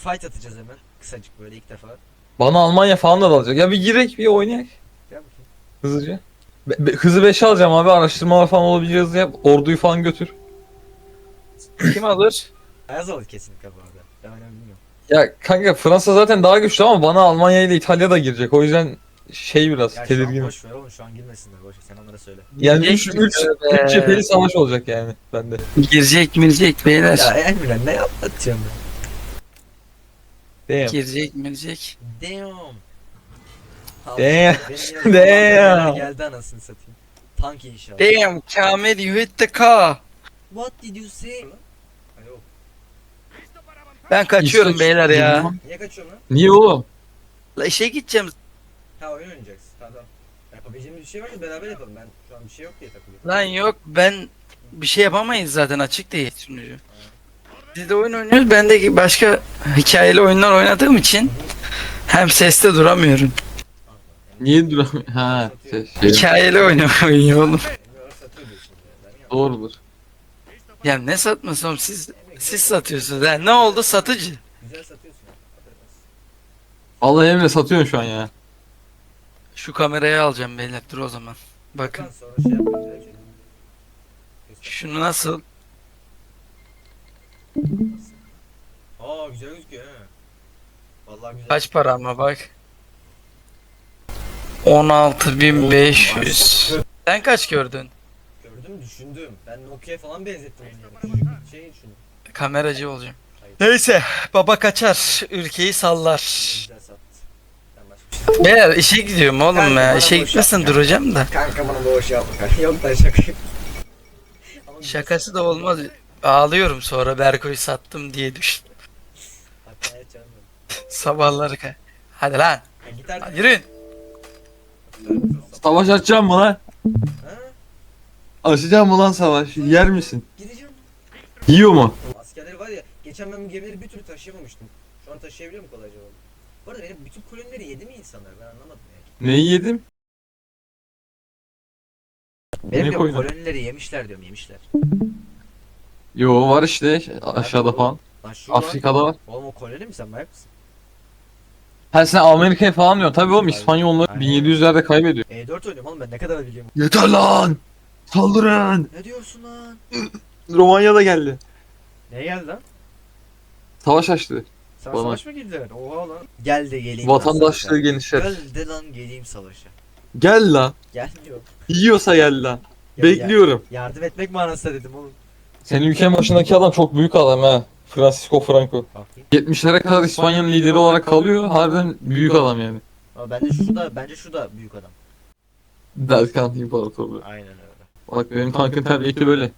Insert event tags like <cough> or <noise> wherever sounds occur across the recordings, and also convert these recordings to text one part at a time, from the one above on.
fight atacağız hemen. Kısacık böyle ilk defa. Bana Almanya falan da dalacak. Ya bir girek bir oynayak Gel bakayım. hızlıca. Be- be- hızı 5'e alacağım abi araştırmalar falan olabileceği hızlı yap. Orduyu falan götür. Kim alır? Ayaz alır kesinlikle bu arada. Ben önemli bilmiyorum. Ya kanka Fransa zaten daha güçlü ama bana Almanya ile İtalya da girecek. O yüzden şey biraz Ya şu an tedirgin. boş ver oğlum şu an girmesinler boş ver sen onlara söyle. Yani Girecek 3 3 mi? 3 cepheli savaş olacak yani bende. Girecek mirecek beyler. Ya Emre ne anlatıyorsun Damn. Girecek mirecek. be? Damn. Damn. benim <laughs> yine Damn. Geldi anasını satayım. Tank inşallah. Damn Kamil you hit the car. What did you say? Alo. Ben kaçıyorum İsveç- beyler ya. Niye kaçıyorsun lan? Niye oğlum? La işe gideceğim. Ha oyun oynayacaksın. Tamam tamam. Yapabileceğimiz bir şey varsa beraber yapalım. Ben şu an bir şey yok diye takılıyorum. Lan yok ben bir şey yapamayız zaten açık değil sunucu. Biz de oyun oynuyoruz. Ben de başka hikayeli oyunlar oynadığım için hem seste duramıyorum. Niye duramıyor? Ha, şey, şey, Hikayeli oynamayı oğlum. Ya. Ben yapmam. doğrudur. Ya ne satması oğlum siz siz satıyorsunuz. Ha, ne oldu satıcı? Güzel satıyorsun ya. Affedersin. Vallahi Emre satıyorsun şu an ya. Şu kamerayı alacağım beyler dur o zaman. Bakın Bakın sonra şey yapmayacağız. öyle bir şey. Göster. şunu nasıl? Aa güzel gözüküyor ha. Vallahi güzel. Kaç para ama bak. 16500. Sen kaç gördün? Gördüm düşündüm. Ben Nokia falan benzettim. Küçük şey düşündüm. Kameracı olacağım. Neyse baba kaçar ülkeyi sallar. Güzel sattı. Ben başka bir şey Beyler işe gidiyorum oğlum ya. İşe yapma. duracağım da. Kanka bana boş yapma kanka. Yok lan şaka. Ama güzel Şakası da olmaz. Ağlıyorum sonra Berko'yu sattım diye düşün. sattı. Hatta canım. Sabahları ka- Hadi lan. Ya Hadi yürüyün. Savaş açacağım mı lan? Ha? Açacağım mı lan savaş? Yer misin? Gideceğim. Yiyor mu? Askerleri var ya geçen ben bu gemileri bir türlü taşıyamamıştım. Şu an taşıyabiliyor mu kolayca oğlum? Bu arada benim bütün kolonileri yedi mi insanlar ben anlamadım ya. Neyi yedim? Benim Ne diyorum koydun? kolonileri yemişler diyorum yemişler. Yo var işte aşağıda falan. Lan şu lan. Afrika'da var. Oğlum o koloni mi sen manyak mısın? Ha sen Amerika'ya falan diyorsun. Tabii oğlum İspanya onları Aynen. 1700'lerde kaybediyor. E4 oynuyorum oğlum ben ne kadar biliyorum. Yeter lan! Saldırın! Ne diyorsun lan? <laughs> Romanya da geldi. Ne geldi lan? Savaş açtı. Sen Bana- savaş mı girdiler? Oha lan. Gel de geleyim. Vatandaşlığı lan savaşa. genişlet. Gel de lan geleyim savaşa. Gel lan. Gelmiyor. Yiyorsa gel lan. Ya- Bekliyorum. ya- yardım etmek manasında dedim oğlum. Senin ülkenin başındaki adam çok büyük adam ha. Francisco Franco. Bakayım. 70'lere kadar İspanya'nın lideri olarak kalıyor. Harbiden büyük adam yani. Ama bence şu da bence şu da büyük adam. Delkan İmparatorluğu. Aynen öyle. Bak benim tankın terbiyeti böyle.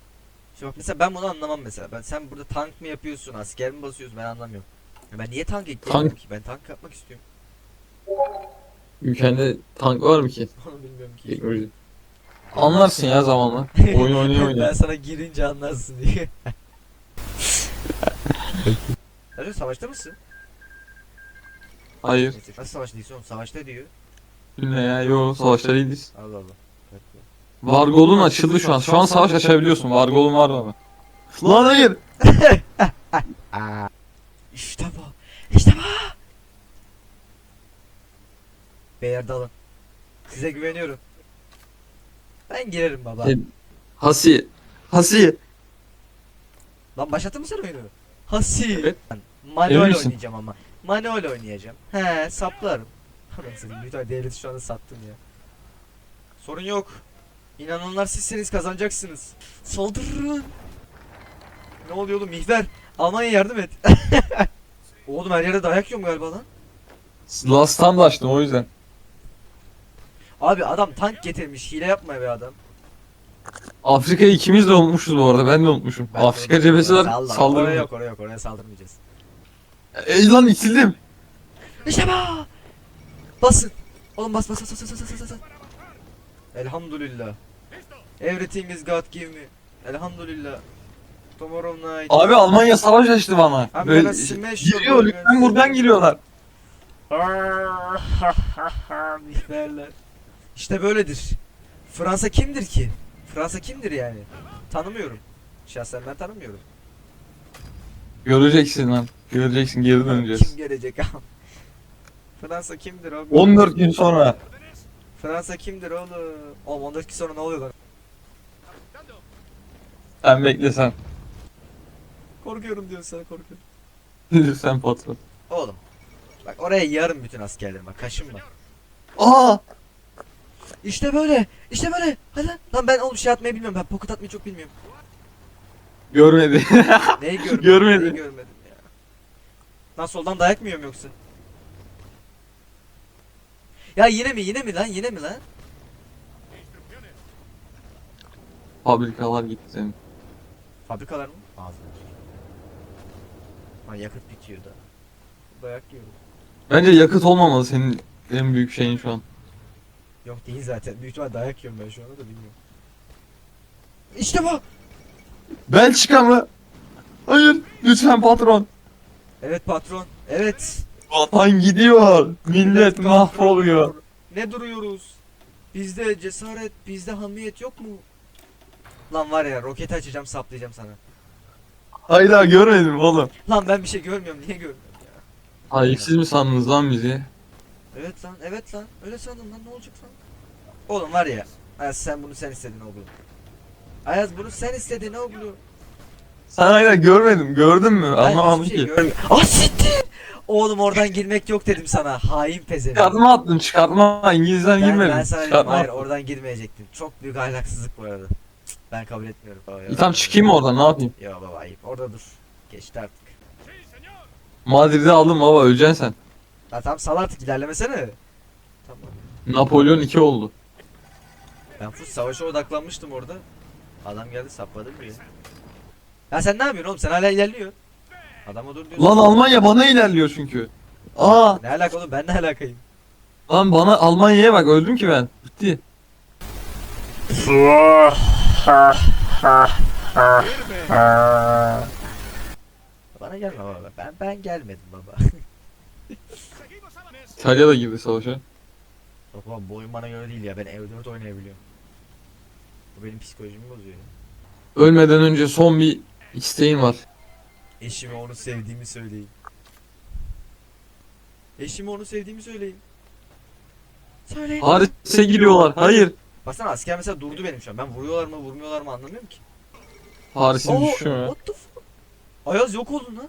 Şimdi bak mesela ben bunu anlamam mesela. Ben sen burada tank mı yapıyorsun, asker mi basıyorsun ben anlamıyorum. Ya ben niye tank ekleyemiyorum Tank- ki? Ben tank yapmak istiyorum. Ülkende tank var mı ki? <laughs> Onu bilmiyorum ki. Teknoloji. Anlarsın ya zamanla. Oyun oynuyor ben sana girince anlarsın diye. <laughs> Hadi savaşta mısın? Hayır. Nasıl savaşta değilsin oğlum? Savaşta diyor. Ne ya? Yo savaşta değiliz. Allah Allah. Vargol'un açıldı şu an. Şu an savaş açabiliyorsun. Vargol'un var mı? Lan hayır. <laughs> İşte bu. İşte bu. Beyler dalın. Size güveniyorum. Ben girerim baba. E- Hasi. Hasi. Lan başlattın mı sen oyunu? Hasi. Evet. Manuel Emin misin? oynayacağım ama. Manuel oynayacağım. He saplarım. <laughs> Anasını satayım, lütfen devleti şu anda sattım ya. Sorun yok. İnananlar sizseniz kazanacaksınız. Saldırın. Ne oluyor oğlum mihver? Almanya yardım et. <laughs> oğlum her yerde dayak yiyorum galiba lan. Last stand açtım o yüzden. Abi adam tank getirmiş. Hile yapma be adam. Afrika'yı ikimiz de unutmuşuz bu arada. Ben de unutmuşum. Ben Afrika de- cephesi var. Salla. Oraya yok oraya yok oraya saldırmayacağız. Ey lan itildim. İşte bu. Basın. Oğlum bas bas bas bas bas bas bas. Elhamdülillah. Everything is God give me. Elhamdülillah. Tomorrow night. Abi Almanya savaş açtı bana. I'm Böyle gonna smash giriyor. boy, Lüksemburg'dan giriyorlar. Mihverler. İşte böyledir. Fransa kimdir ki? Fransa kimdir yani? Tanımıyorum. Şahsen ben tanımıyorum. Göreceksin lan. Göreceksin geri döneceğiz. Kim gelecek abi? Fransa kimdir oğlum? 14 gün sonra. Fransa kimdir oğlum? Oğlum 14 gün sonra ne oluyor lan? Sen bekle sen. Korkuyorum diyorsun sana korkuyorum. sen patron. Oğlum. Bak oraya yarım bütün askerlerim bak kaşınma. Aa! İşte böyle. İşte böyle. Hadi lan. Lan ben oğlum şey atmayı bilmiyorum. Ben pocket atmayı çok bilmiyorum. Görmedi. <laughs> Neyi <laughs> görmedim? Görmedi. Neyi görmedim ya. Lan soldan dayak mı yiyorum yoksa? Ya yine mi yine mi lan yine mi lan? Fabrikalar gitti. Fabrikalar mı? Tüküreyim. Lan yakıt bitiyor da. Dayak yiyorum. Bence yakıt olmamalı senin en büyük şeyin şu an. Yok değil zaten. Büyük ihtimal dayak yiyorum ben şu anda da bilmiyorum. İşte bu. Belçika mı? Hayır. Lütfen patron. Evet patron. Evet. Vatan gidiyor. Millet mahvoluyor. Ne duruyoruz? Bizde cesaret, bizde hamiyet yok mu? Lan var ya roketi açacağım saplayacağım sana. Hayda görmedim oğlum. Lan ben bir şey görmüyorum niye görmüyorum ya? Hayırsız mı sandınız lan bizi? Evet lan evet lan öyle sandım lan ne olacak lan? Oğlum var ya Ayaz sen bunu sen istedin oğlum. Ayaz bunu sen istedin oğlum. Sen hayda görmedim. Gördün mü? Anlamadım şey ki. görmüyorum. <laughs> Ah siktir! Oğlum oradan girmek yok dedim sana. Hain pezevenk. Çıkartma attın çıkartma. İngilizden Ben, girmedin. ben sana dedim Çıkartma hayır oradan girmeyecektin. Çok büyük ahlaksızlık bu arada. Cık, Ben kabul etmiyorum. Baba, Tamam çıkayım mı oradan ne yapayım? Ya baba ayıp. Orada dur. Geçti artık. Madrid'i aldım baba öleceksin sen. Lan tamam sal artık ilerlemesene. Tamam. Napolyon 2 oldu. Ben full savaşa odaklanmıştım orada. Adam geldi sapladı buraya. Ya sen ne yapıyorsun oğlum? Sen hala ilerliyor. Adama dur diyorsun. Lan Almanya bana ilerliyor çünkü. Aa Ne alaka oğlum? Ben ne alakayım? lan bana Almanya'ya bak öldüm ki ben. Bitti. Bana gelme baba. Ben ben gelmedim baba. <laughs> İtalya da girdi savaşa. Yok baba bu oyun bana göre değil ya. Ben Ev4 oynayabiliyorum. Bu benim psikolojimi bozuyor ya. Ölmeden önce son bir isteğim var. Eşime onu sevdiğimi söyleyin. Eşime onu sevdiğimi söyleyin. Söyleyin. Paris'e giriyorlar. Hayır. Baksana asker mesela durdu benim şu an. Ben vuruyorlar mı vurmuyorlar mı anlamıyorum ki. Oo, düşüşü mü? what the fuck? Ayaz yok oldun lan.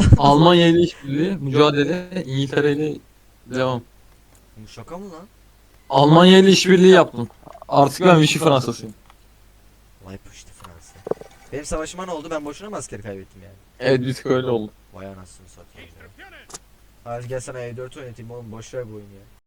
<laughs> Almanya ile işbirliği, mücadele, İngiltere ile devam. Bu şaka mı lan? Almanya ile işbirliği yaptım. Artık ben Vichy Fransa'sıyım. Vay puştu Fransa. Benim savaşıma ne oldu? Ben boşuna mı askeri kaybettim yani? Evet bir tık öyle oldu. Vay anasını satayım ya. Hadi gel sana E4 oynatayım oğlum boş ver bu oyunu ya.